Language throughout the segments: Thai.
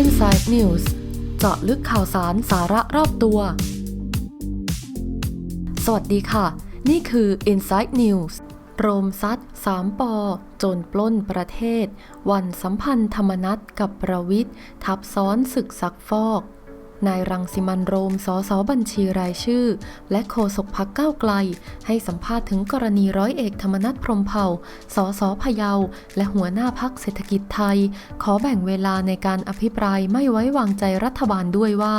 Inside News เจาะลึกข่าวสารสาระรอบตัว สวัสดีค่ะ นี่คือ Inside News โรมซัดสามปอโจรปล้นประเทศ วันสัมพันธ์ธรรมนัตกับประวิทย์ทับซ้อนศึกซักฟอก นายรังสิมันโรม สสบัญชีรายชื่อ และโฆษกพักก้าวไกล ให้สัมภาษณ์ถึงกรณีร้อยเอกธรรมนัฐพรมเผ่า สสพะเยา และหัวหน้าพักเศรษฐกิจไทย ขอแบ่งเวลาในการอภิปรายไม่ไว้วางใจรัฐบาลด้วยว่า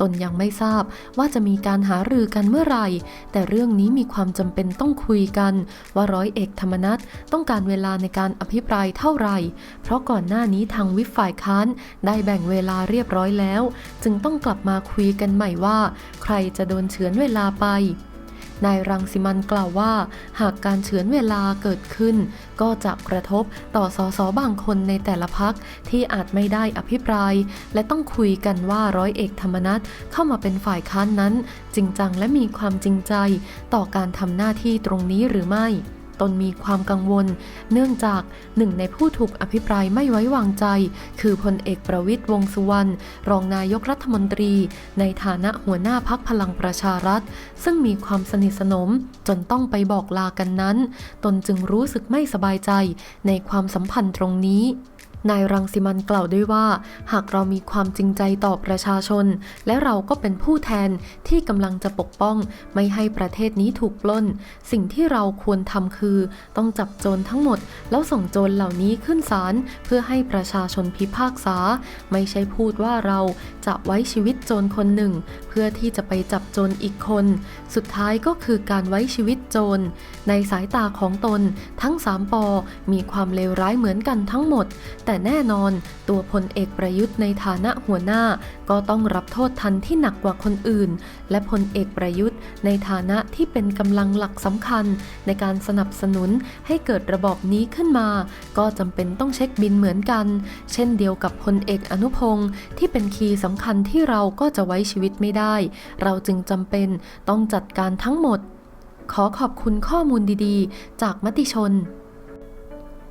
ตนยังไม่ทราบว่าจะมีการหารือกันเมื่อไหร่ แต่เรื่องนี้มีความจำเป็นต้องคุยกัน ว่าร้อยเอกธรรมนัฐต้องการเวลาในการอภิปรายเท่าไหร่ เพราะก่อนหน้านี้ทางวิปฝ่ายค้านได้แบ่งเวลาเรียบร้อยแล้ว จึงต้องกลับมาคุยกันใหม่ว่า ใครจะโดนเฉือนเวลาไป นายรังสิมันกล่าวว่า หากการเฉือนเวลาเกิดขึ้น ก็จะกระทบต่อสสบางคนในแต่ละพักที่อาจไม่ได้อภิปราย และต้องคุยกันว่าร้อยเอกธรรมนัฐเข้ามาเป็นฝ่ายค้านนั้น จริงจังและมีความจริงใจต่อการทำหน้าที่ตรงนี้หรือไม่ ตนมีความกังวล เนื่องจากหนึ่งในผู้ถูกอภิปรายไม่ไว้วางใจ คือพลเอกประวิตยวงสุวรรณรองนายกรัฐมนตรี ในฐานะหัวหน้าพักพลังประชารัฐ ซึ่งมีความสนิทสนมจนต้องไปบอกลากันนั้น ตนจึงรู้สึกไม่สบายใจในความสัมพันธ์ตรงนี้ นายรังสิมันกล่าวด้วยว่า หากเรามีความจริงใจต่อประชาชน และเราก็เป็นผู้แทนที่กำลังจะปกป้อง ไม่ให้ประเทศนี้ถูกปล้น สิ่งที่เราควรทำคือ ต้องจับโจรทั้งหมด แล้วส่งโจรเหล่านี้ขึ้นศาลเพื่อให้ประชาชนพิพากษา ไม่ใช่พูดว่าเราจะไว้ชีวิตโจรคนหนึ่ง เพื่อที่จะไปจับโจรอีกคน สุดท้ายก็คือการไว้ชีวิตโจร ในสายตาของตนทั้งสามปอมีความเลวร้ายเหมือนกันทั้งหมดแต่แน่นอนตัวพลเอกประยุทธ์ในฐานะหัวหน้า ก็ต้องรับโทษทันที่หนักกว่าคนอื่น และพลเอกประยุทธ์ ในฐานะที่เป็นกำลังหลักสำคัญ ในการสนับสนุนให้เกิดระบอบนี้ขึ้นมา ก็จำเป็นต้องเช็คบินเหมือนกัน เช่นเดียวกับพลเอกอนุพงศ์ที่เป็นคีย์สำคัญที่เราก็จะไว้ชีวิตไม่ได้ เราจึงจำเป็นต้องจัดการทั้งหมด ขอขอบคุณข้อมูลดีๆ จากมติชน